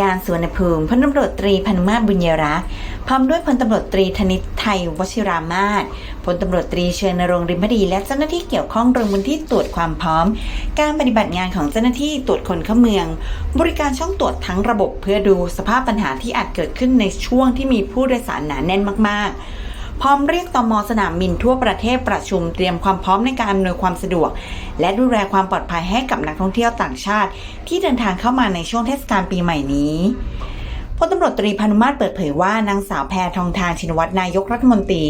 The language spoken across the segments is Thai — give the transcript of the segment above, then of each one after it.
ยานสวนภูมิพลตำรวจตรีพันมาบุญยรักษ์พร้อมด้วยพลตำรวจตรีธนิตไทยวชิรามาศพลตำรวจตรีเชิญนรงริมพดี และเจ้าหน้าที่เกี่ยวข้องลงพื้นที่ตรวจความพร้อม การปฏิบัติงานของเจ้าหน้าที่ตรวจคนเข้าเมือง บริการช่องตรวจทั้งระบบเพื่อดูสภาพปัญหาที่อาจเกิดขึ้นในช่วงที่มีผู้โดยสารหนาแน่นมากๆ พร้อมเรียกตมสนามบินทั่วประเทศประชุมเตรียมความพร้อมในการอำนวยความสะดวก และดูแลความปลอดภัยให้กับนักท่องเที่ยวต่างชาติ ที่เดินทางเข้ามาในช่วงเทศกาลปีใหม่นี้พลตำรวจตรีพานุมาตรเปิดเผยว่านางสาวแพทองทานชินวัตรนายกรัฐมนตรี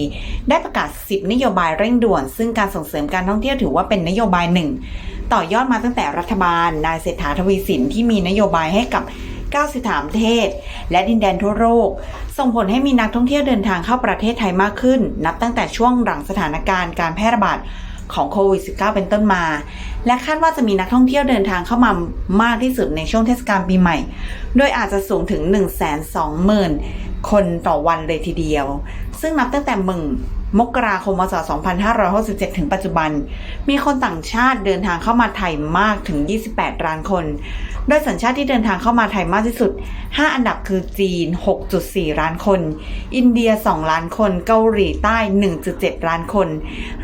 ได้ประกาศ 10 นโยบายเร่งด่วน ซึ่งการส่งเสริมการท่องเที่ยวถือว่าเป็นนโยบายหนึ่ง ต่อยอดมาตั้งแต่รัฐบาล นายเศรษฐาทวีสินที่มีนโยบายให้กับ 93ประเทศ และดินแดนทั่วโลก ส่งผลให้มีนักท่องเที่ยวเดินทางเข้าประเทศไทยมากขึ้น นับตั้งแต่ช่วงหลังสถานการณ์การแพร่ระบาดของโควิด -19 เป็นต้นมา และคาดว่าจะมีนักท่องเที่ยวเดินทางเข้ามามากที่สุดในช่วงเทศกาลปีใหม่ โดยอาจจะสูงถึง 120,000 คนต่อวันเลยทีเดียว ซึ่งนับตั้งแต่มึงมกราคมพศ2567 ถึงปัจจุบัน มีคนต่างชาติเดินทางเข้ามาไทยมากถึง 28 ล้านคน โดยสัญชาติที่เดินทางเข้ามาไทยมากที่สุด 5 อันดับคือจีน 6.4 ล้านคน อินเดีย 2 ล้านคน เกาหลีใต้ 1.7 ล้านคน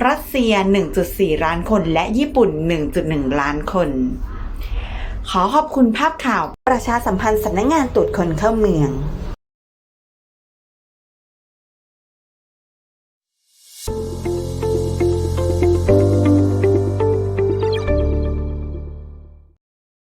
รัสเซีย 1.4 ล้านคน และญี่ปุ่น 1.1 ล้านคน ขอขอบคุณภาพข่าวประชาสัมพันธ์สำนักงงานตรวจคนเข้าเมือง